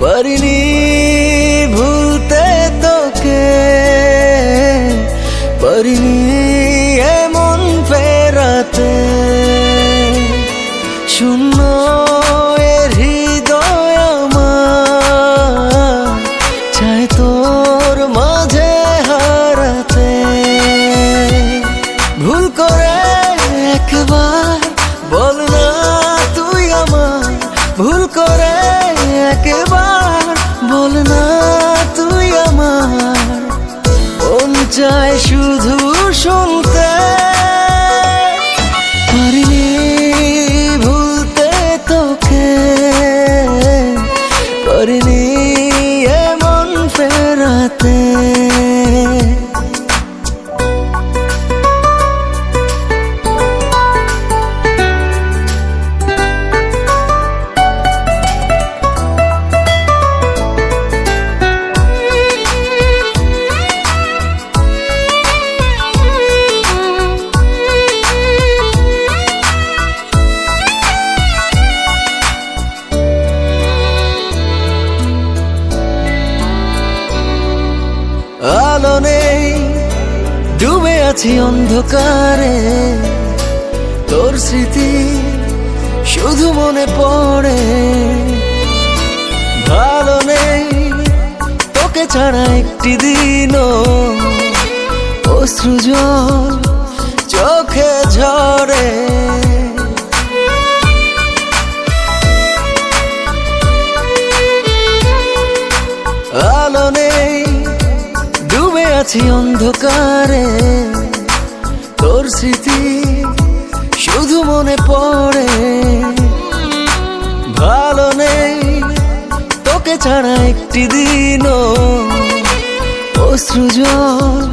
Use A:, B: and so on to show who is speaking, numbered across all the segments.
A: பரிநீ একবার বল না তুই আমার। মন চায় শুধু শুনতে। আছি অন্ধকারে। তোর স্মৃতি শুধু মনে পড়ে। ভালো নেই, তোকে ছাড়া একটি দিনও। অশ্রু জল চোখে ঝরে। আলো নেই, ডুবে আছি অন্ধকারে। তোর স্মৃতি শুধু মনে পড়ে। ভালো নেই, তোকে ছাড়া একটি দিনও। অশ্রু জল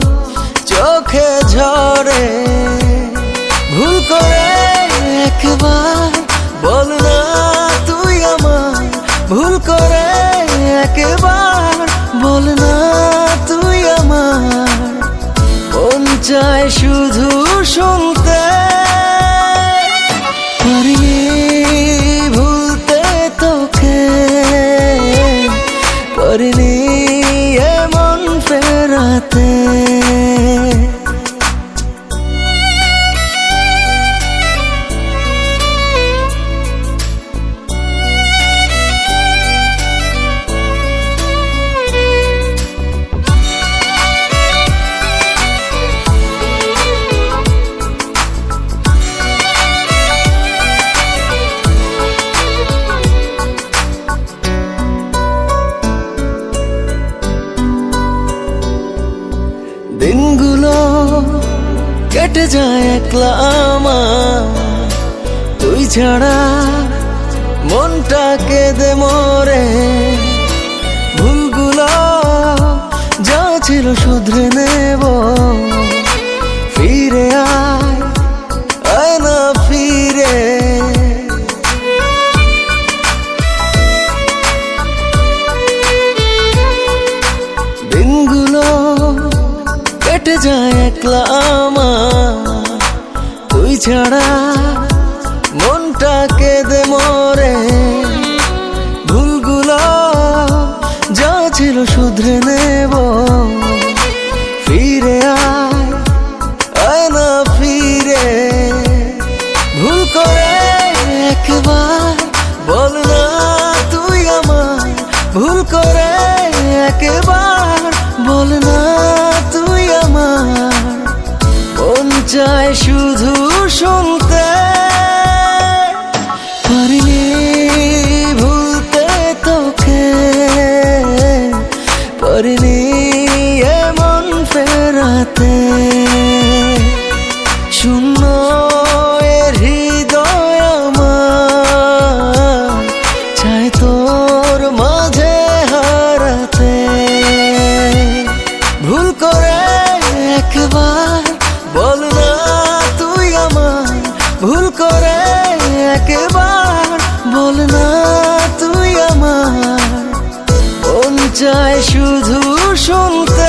A: চোখে ঝরে। ভুল করে একবার বল না তুই আমার। ভুল করে একবার চায় শুধু শুনতে। পারিনি ভুলতে তোকে। পারিনি এমন ফেরাতে। দিনগুলো কেটে যায় একলা আমার। তুই ছাড়া মনটা কেঁদে মরে। ভুলগুলো যা ছিল শুধরে নেব। ফিরে আয় ফিরে। দিনগুলো কেটে যায় একলা তুই ছাড়া মনটা কেঁদে মরে। ভুলগুলো যা ছিল শুধরে নেব। ফিরে আয় আয় না ফিরে। ভুল করে একবার বল না তুই আমার ভুল করে একবার বল না চায় শুধু শুনতে। পারিনি ভুলতে তোকে। পারিনি এমন ফেরাতে। শূন্য হৃদয় চাই তোর মাঝে ভুল করে একবার করে একবার বল না তুই আমার। মন চায় শুধু শুনতে